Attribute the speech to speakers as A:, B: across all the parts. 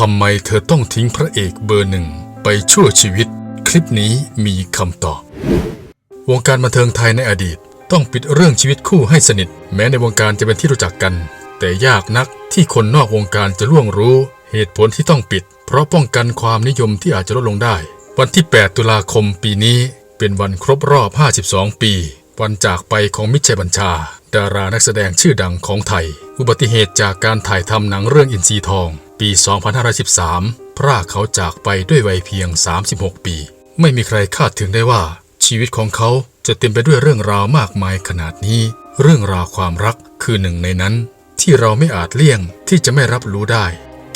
A: ทำไมเธอต้องทิ้งพระเอกเบอร์หนึ่งไปชั่วชีวิต คลิปนี้มีคำตอบ วงการบันเทิงไทยในอดีต ต้องปิดเรื่องชีวิตคู่ให้สนิท แม้ในวงการจะเป็นที่รู้จักกัน แต่ยากนักที่คนนอกวงการจะล่วงรู้ เหตุผลที่ต้องปิด เพราะป้องกันความนิยมที่อาจจะลดลงได้ วันที่ 8 ตุลาคมปีนี้ เป็นวันครบรอบ 52 ปี วันจากไปของมิตรชัยบัญชา ดารานักแสดงชื่อดังของไทย อุบัติเหตุจากการถ่ายทำหนังเรื่องอินทรีทอง ปี 2513 พรากเขาจากไปด้วยวัยเพียง 36 ปี ไม่มีใครคาดถึงได้ว่า ชีวิตของเขาจะเต็มไปด้วยเรื่องราวมากมายขนาดนี้ เรื่องราวความรักคือหนึ่งในนั้น ที่เราไม่อาจเลี่ยงที่จะไม่รับรู้ได้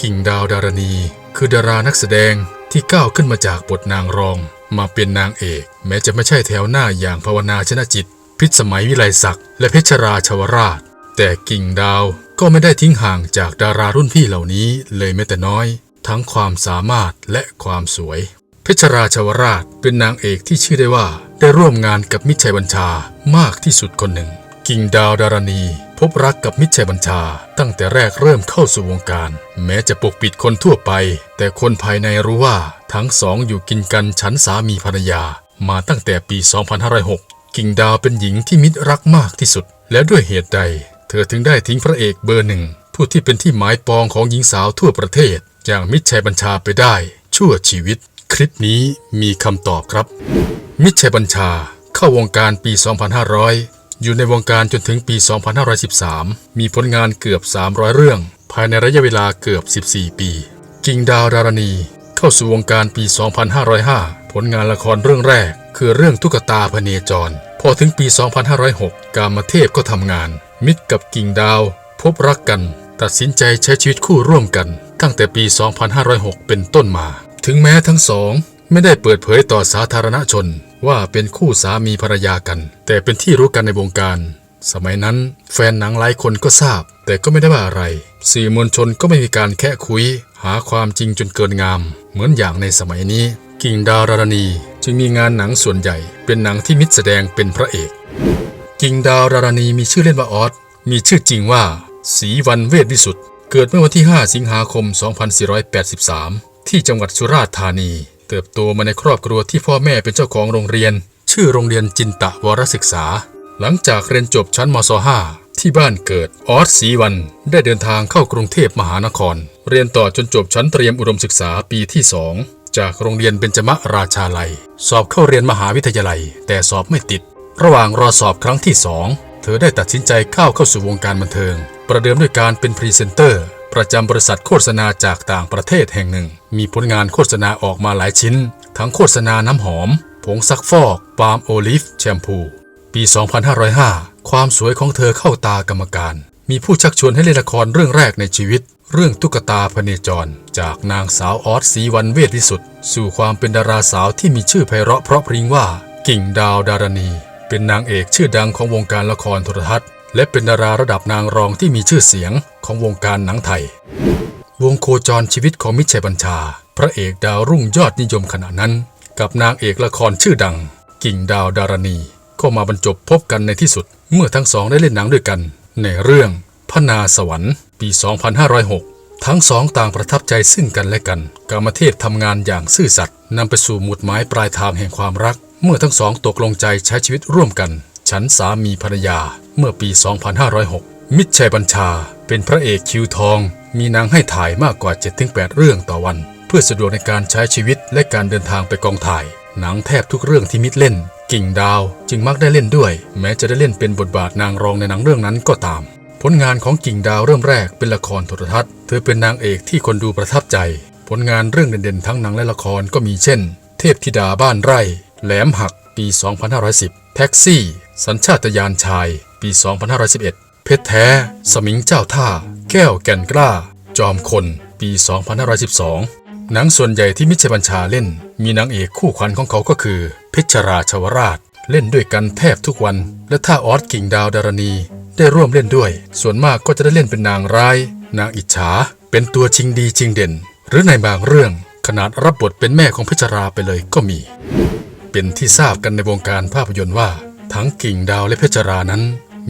A: กิ่งดาวดารณี คือดารานักแสดงที่ก้าวขึ้นมาจากบทนางรอง มาเป็นนางเอก แม้จะไม่ใช่แถวหน้าอย่างภาวนาชนะจิต พิษสมัยวิไลศักดิ์และเพชรราชวราช แต่กิ่งดาวก็ไม่ได้ทิ้งห่างจากดารารุ่นพี่เหล่านี้เลยแม้แต่น้อย ทั้งความสามารถและความสวย เพชรราชวราชเป็นนางเอกที่ชื่อได้ว่าได้ร่วมงานกับมิชัยบัญชามากที่สุดคนหนึ่ง กิ่งดาวดารณี พบรักกับมิชัยบัญชา ตั้งแต่แรกเริ่มเข้าสู่วงการ แม้จะปกปิดคนทั่วไป แต่คนภายในรู้ว่าทั้งสองอยู่กินกันฉันสามีภรรยา มาตั้งแต่ปี 2506 กิ่งดาวเป็นหญิงที่มิตรรักมากที่สุด และด้วยเหตุใด เธอถึงได้ทิ้งพระเอกเบอร์หนึ่ง ผู้ที่เป็นที่หมายปองของหญิงสาวทั่วประเทศ อย่างมิตรชัยบัญชาไปได้ ชั่วชีวิต คลิปนี้มีคำตอบครับ มิตรชัยบัญชาเข้าวงการปี 2500 อยู่ในวงการจนถึงปี 2513 มีผลงานเกือบ 300 เรื่อง ภายในระยะเวลาเกือบ 14 ปี กิ่งดาวดารณี เข้าสู่วงการปี 2505 ผลงานละครเรื่องแรก คือเรื่องตุ๊กตาพเนจร พอถึงปี 2506 กามเทพก็ทำงาน มิตรกับกิ่งดาว พบรักกัน ตัดสินใจใช้ชีวิตคู่ร่วมกัน ตั้งแต่ปี 2506 เป็นต้นมา ถึงแม้ทั้งสอง ไม่ได้เปิดเผยต่อสาธารณชน ว่าเป็นคู่สามีภรรยากัน แต่เป็นที่รู้กันในวงการ สมัยนั้นแฟนหนังหลายคนก็ทราบ แต่ก็ไม่ได้ว่าอะไรสื่อมวลชนก็ไม่มีการแค่คุย หาความจริงจนเกินงาม เหมือนอย่างในสมัยนี้ กิ่งดาวรารณีจึงมีงานหนังส่วนใหญ่ เป็นหนังที่มิตรแสดงเป็นพระเอก กิ่งดาวรารณีมีชื่อเล่นว่าออสมีชื่อจริงว่าศรีวันเวทวิสุทธ์เกิดเมื่อวันที่ 5 สิงหาคม 2483 ที่จังหวัดสุราษฎร์ธานี เติบโตมาในครอบครัวที่พ่อแม่เป็นเจ้าของโรงเรียน ชื่อโรงเรียนจินตะวรศึกษา หลังจากเรียนจบชั้นมศ 5 ที่บ้านเกิดออสศรีวันได้เดินทางเข้ากรุงเทพมหานคร เรียนต่อจนจบชั้นเตรียมอุดมศึกษาปีที่ 2 จากโรงเรียนเบญจมราชาลัย สอบเข้าเรียนมหาวิทยาลัย แต่สอบไม่ติด ระหว่างรอสอบครั้งที่2เธอได้ตัดสินใจก้าวเข้าสู่วงการบันเทิง ประเดิมด้วยการเป็นพรีเซนเตอร์ ประจำบริษัทโฆษณาจากต่างประเทศแห่งหนึ่ง มีผลงานโฆษณาออกมาหลายชิ้น ทั้งโฆษณาน้ำหอม ผงซักฟอกปาล์มโอลิฟแชมพู ปี 2505 ความสวยของเธอเข้าตากรรมการ มีผู้ชักชวนให้เล่นละครเรื่องแรกในชีวิต เรื่องตุ๊กตาพเนจร จากนางสาวออสศรีวันเวทวิสุทธ์สู่ความเป็นดาราสาวที่มีชื่อไพเราะเพราะพริ้งว่า กิ่งดาวดารณี เป็นนางเอกชื่อดังของวงการละครโทรทัศน์ และเป็นดาราระดับนางรองที่มีชื่อเสียงของวงการหนังไทย วงโคจรชีวิตของมิตรชัยบัญชา พระเอกดาวรุ่งยอดนิยมขณะนั้น กับนางเอกละครชื่อดัง กิ่งดาวดารณี ก็มาบรรจบพบกันในที่สุด เมื่อทั้งสองได้เล่นหนังด้วยกัน ในเรื่องพนาสวรรค์ ปี 2506 ทั้งสองต่างประทับใจซึ่งกันและกัน กามเทพทำงานอย่างซื่อสัตย์นำไปสู่หมุดหมายปลายทางแห่งความรัก เมื่อทั้งสองตกลงใจใช้ชีวิตร่วมกัน ฉันสามีภรรยา เมื่อปี 2506 มิตรชัยบัญชา เป็นพระเอกคิวทอง มีหนังให้ถ่ายมากกว่า 7-8 เรื่องต่อวัน เพื่อสะดวกในการใช้ชีวิตและการเดินทางไปกองถ่าย หนังแทบทุกเรื่องที่มิตรเล่นกิ่งดาวจึงมักได้เล่นด้วย แม้จะได้เล่นเป็นบทบาทนางรองในหนังเรื่องนั้นก็ตาม ผลงานของกิ่งดาวเริ่มแรกเป็นละครโทรทัศน์ เธอเป็นนางเอกที่คนดูประทับใจ ผลงานเรื่องเด่นๆ ทั้งหนังและละครก็มีเช่น เทพธิดาบ้านไร่ แหลมหัก ปี 2510 แท็กซี่ สัญชาตญาณชาย ปี 2511 เพชรแท้ สมิงเจ้าท่า แก้วแก่นกล้า จอมคน ปี 2512 หนังส่วนใหญ่ที่มิชบัญชาเล่น มีนางเอกคู่ขวัญของเขาก็คือ เพชรราชวราช เล่นด้วยกันแทบทุกวัน และถ้าออสกิ่งดาวดารณี ได้ร่วมเล่นด้วย ส่วนมากก็จะได้เล่นเป็นนางร้าย นางอิจฉา เป็นตัวชิงดีชิงเด่น หรือในบางเรื่องขนาดรับบทเป็นแม่ของเพชรราไปเลยก็มี เป็นที่ทราบกันในวงการภาพยนตร์ว่า ทั้งกิ่งดาวและเพชรรานั้น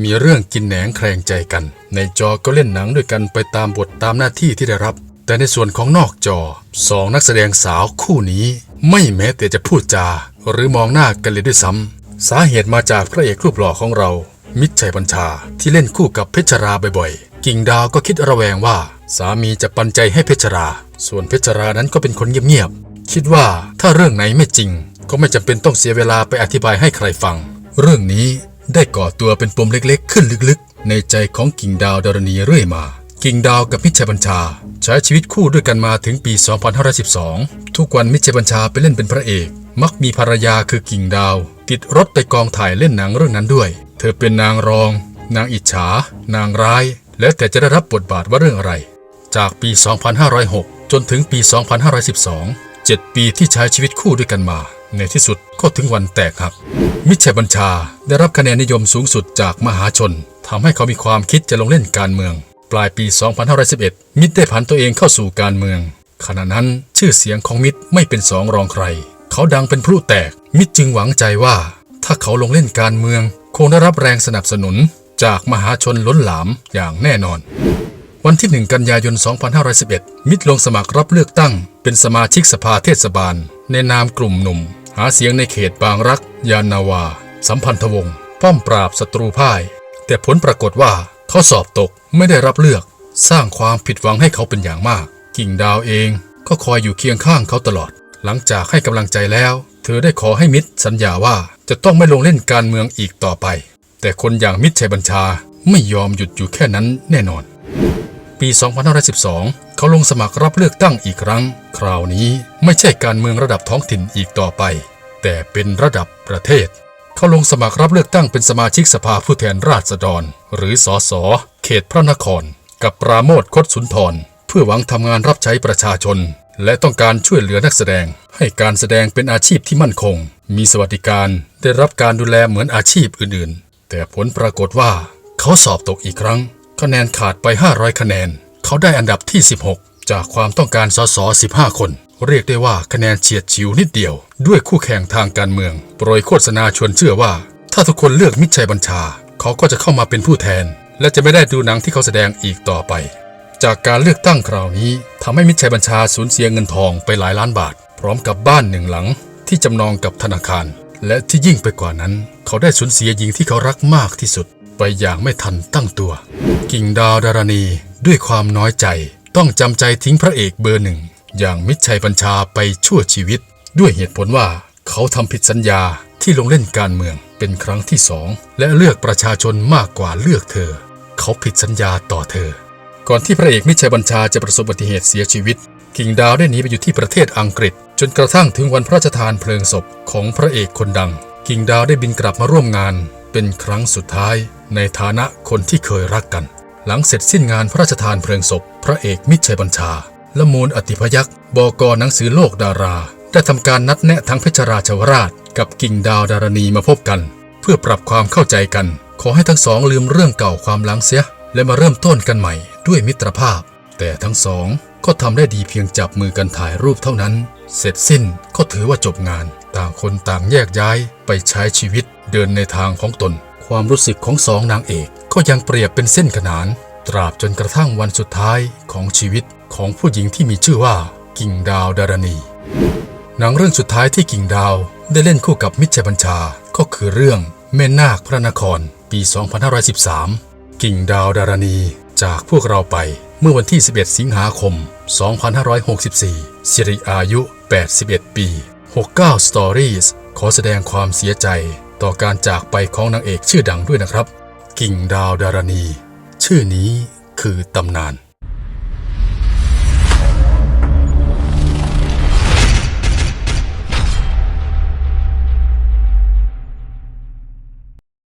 A: มีเรื่องกินแหนงแคลงใจกัน ในจอก็เล่นหนังด้วยกันไปตามบทตามหน้าที่ที่ได้รับ แต่ในส่วนของนอกจอสองนักแสดงสาวคู่นี้ ไม่แม้แต่จะพูดจา หรือมองหน้ากันเลยด้วยซ้ำ สาเหตุมาจากพระเอกรูปหล่อของเรา มิตรชัยบัญชาที่เล่นคู่กับเพชรราบ่อยๆ กิ่งดาวก็คิดระแวงว่า สามีจะปันใจให้เพชรราส่วนเพชรรานั้นก็เป็นคนเงียบๆ คิดว่าถ้าเรื่องไหนไม่จริง ก็ไม่จำเป็นต้องเสียเวลาไปอธิบายให้ใครฟัง เรื่องนี้ได้ก่อตัวเป็นปมเล็กๆ ขึ้นลึกๆ ในใจของกิ่งดาวดารณีเรื่อยมากิ่งดาวกับมิชัยบัญชา ใช้ชีวิตคู่ด้วยกันมาถึงปี 2512 ทุกวันมิชัยบัญชาไปเล่นเป็นพระเอก มักมีภรรยาคือกิ่งดาว ติดรถไปกองถ่ายเล่นหนังเรื่องนั้นด้วย เธอเป็นนางรอง นางอิจฉา นางร้าย แล้วแต่จะได้รับบทบาทว่าเรื่องอะไร จากปี 2506 จนถึงปี 2512 7 ปีที่ใช้ชีวิตคู่ด้วยกันมา ในที่สุดก็ถึงวันแตกหักมิตรชัยบัญชาได้รับคะแนนนิยมสูงสุดจากมหาชนทำให้เขามีความคิดจะลงเล่นการเมือง ปลายปี 2511 มิตรได้ผันตัวเองเข้าสู่การเมืองขณะนั้นชื่อเสียงของมิตรไม่เป็นสองรองใคร เขาดังเป็นพลุแตก มิตรจึงหวังใจว่า ถ้าเขาลงเล่นการเมือง คงได้รับแรงสนับสนุนจากมหาชนล้นหลามอย่างแน่นอน วันที่ 1 กันยายน 2511 มิตรลงสมัครรับเลือกตั้ง เป็นสมาชิกสภาเทศบาล ในนามกลุ่มหนุ่ม หาเสียงในเขตบางรัก ยานนาวา สัมพันธวงศ์ป้อมปราบศัตรูพ่าย แต่ผลปรากฏว่าเขาสอบตกไม่ได้รับเลือก สร้างความผิดหวังให้เขาเป็นอย่างมาก กิ่งดาวเองก็คอยอยู่เคียงข้างเขาตลอด หลังจากให้กำลังใจแล้ว เธอได้ขอให้มิตรสัญญาว่าจะต้องไม่ลงเล่นการเมืองอีกต่อไป แต่คนอย่างมิตรชัยบัญชาไม่ยอมหยุดอยู่แค่นั้นแน่นอน ปี 2512 เขาลงสมัครรับเลือกตั้งอีกครั้ง คราวนี้ไม่ใช่การเมืองระดับท้องถิ่นอีกต่อไป แต่เป็นระดับประเทศ เขาลงสมัครรับเลือกตั้งเป็นสมาชิกสภาผู้แทนราษฎร หรือสอสอเขตพระนคร กับปราโมทคดสุนทรเพื่อหวังทำงานรับใช้ประชาชน และต้องการช่วยเหลือนักแสดง ให้การแสดงเป็นอาชีพที่มั่นคง มีสวัสดิการได้รับการดูแลเหมือนอาชีพอื่นๆ แต่ผลปรากฏว่า เขาสอบตกอีกครั้ง คะแนนขาดไป 500 คะแนน เขาได้อันดับที่ 16 จากความต้องการสส15 คน เรียกได้ว่าคะแนนเฉียดฉิวนิดเดียว ด้วยคู่แข่งทางการเมือง โปรยโฆษณาชวนเชื่อว่า ถ้าทุกคนเลือกมิตรชัยบัญชา เขาก็จะเข้ามาเป็นผู้แทน และจะไม่ได้ดูหนังที่เขาแสดงอีกต่อไป จากการเลือกตั้งคราวนี้ทำให้มิตรชัยบัญชาสูญเสียเงินทองไปหลายล้านบาท พร้อมกับบ้านหนึ่งหลังที่จำนองกับธนาคาร และที่ยิ่งไปกว่านั้น เขาได้สูญเสียหญิงที่เขารักมากที่สุด ไปอย่างไม่ทันตั้งตัว กิ่งดาวดารณีด้วยความน้อยใจ ต้องจำใจทิ้งพระเอกเบอร์หนึ่งอย่างมิตรชัยบัญชาไปชั่วชีวิต ด้วยเหตุผลว่าเขาทำผิดสัญญาที่ลงเล่นการเมืองเป็นครั้งที่สองและเลือกประชาชนมากกว่าเลือกเธอ เขาผิดสัญญาต่อเธอ ก่อนที่พระเอกมิชัยบัญชาจะประสบอุบัติเหตุเสียชีวิต กิ่งดาวได้หนีไปอยู่ที่ประเทศอังกฤษ จนกระทั่งถึงวันพระราชทานเพลิงศพของพระเอกคนดัง กิ่งดาวได้บินกลับมาร่วมงาน เป็นครั้งสุดท้าย ในฐานะคนที่เคยรักกัน หลังเสร็จสิ้นงานพระราชทานเพลิงศพ พระเอกมิชัยบัญชา ละมูลอติพยักษ์บกหนังสือโลกดารา ได้ทำการนัดแนะทั้งเพชรราชวราช กับกิ่งดาวดารณีมาพบกัน เพื่อปรับความเข้าใจกัน ขอให้ทั้งสองลืมเรื่องเก่าความหลังเสีย และมาเริ่มต้นกันใหม่ด้วยมิตรภาพ แต่ทั้งสองก็ทำได้ดีเพียงจับมือกันถ่ายรูปเท่านั้น เสร็จสิ้นก็ถือว่าจบงาน ต่างคนต่างแยกย้ายไปใช้ชีวิตเดินในทางของตน ความรู้สึกของสองนางเอกก็ยังเปรียบเป็นเส้นขนาน ตราบจนกระทั่งวันสุดท้ายของชีวิตของผู้หญิงที่มีชื่อว่ากิ่งดาวดารณี หนังเรื่องสุดท้ายที่กิ่งดาวได้เล่นคู่กับมิตรชัยบัญชาก็คือเรื่องแม่นาคพระนคร ปี 2513 กิ่งดาวดารณีจากพวกเราไปเมื่อวันที่ 11 สิงหาคม 2564 สิริอายุ 81 ปี 69 Stories ขอแสดงความเสียใจต่อการจากไปของนางเอกชื่อดังด้วยนะครับ กิ่งดาวดารณี ชื่อนี้คือตำนาน